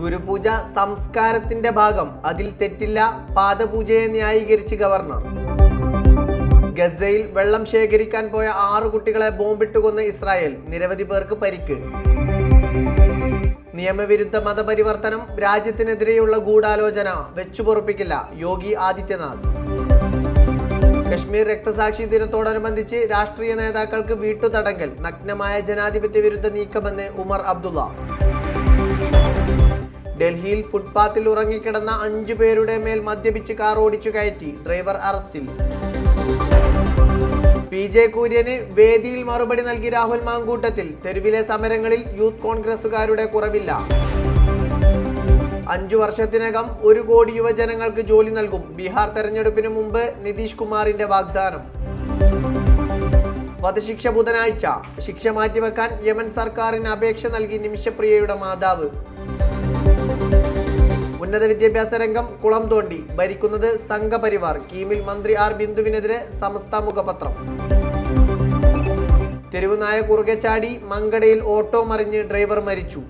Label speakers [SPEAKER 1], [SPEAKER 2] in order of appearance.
[SPEAKER 1] ഗുരുപൂജ സംസ്കാരത്തിന്റെ ഭാഗം അതിൽ തെറ്റില്ല. പാദപൂജയെ ന്യായീകരിച്ച് ഗവർണർ. ഗസയിൽ വെള്ളം ശേഖരിക്കാൻ പോയ ആറു കുട്ടികളെ ബോംബിട്ട് കൊന്ന ഇസ്രായേൽ നിരവധി പേർക്ക് പരിക്ക്. നിയമവിരുദ്ധ മതപരിവർത്തനം രാജ്യത്തിനെതിരെയുള്ള ഗൂഢാലോചന വെച്ചുപൊറുപ്പിക്കില്ല യോഗി ആദിത്യനാഥ്. കശ്മീർ രക്തസാക്ഷി ദിനത്തോടനുബന്ധിച്ച് രാഷ്ട്രീയ നേതാക്കൾക്ക് വീട്ടുതടങ്കൽ നഗ്നമായ ജനാധിപത്യ വിരുദ്ധ നീക്കമെന്ന് ഉമർ അബ്ദുള്ള. ഡൽഹിയിൽ ഫുട്പാത്തിൽ ഉറങ്ങിക്കിടന്ന അഞ്ചു പേരുടെ മേൽ മദ്യപിച്ച് കാർ ഓടിച്ചു കയറ്റി ഡ്രൈവർ അറസ്റ്റിൽ. പി ജെ കുര്യന് വേദിയിൽ മറുപടി നൽകി രാഹുൽ മാങ്കൂട്ടത്തിൽ. തെരുവിലെ സമരങ്ങളിൽ യൂത്ത് കോൺഗ്രസുകാരുടെ കുറവില്ല. അഞ്ചു വർഷത്തിനകം ഒരു കോടി യുവജനങ്ങൾക്ക് ജോലി നൽകും. ബീഹാർ തെരഞ്ഞെടുപ്പിന് മുമ്പ് നിതീഷ് കുമാറിന്റെ വാഗ്ദാനം. വധശിക്ഷ ബുധനാഴ്ച. ശിക്ഷ മാറ്റിവെക്കാൻ യമൻ സർക്കാരിന് അപേക്ഷ നൽകി നിമിഷപ്രിയയുടെ മാതാവ്. ഉന്നത വിദ്യാഭ്യാസ രംഗം കുളം തോണ്ടി. ഭരിക്കുന്നത് സംഘപരിവാർ. കീമിൽ മന്ത്രി ആർ ബിന്ദുവിനെതിരെ സമസ്ത മുഖപത്രം. തെരുവുനായ കുറുകെ ചാടി മങ്കടയിൽ ഓട്ടോ മറിഞ്ഞ് ഡ്രൈവർ മരിച്ചു.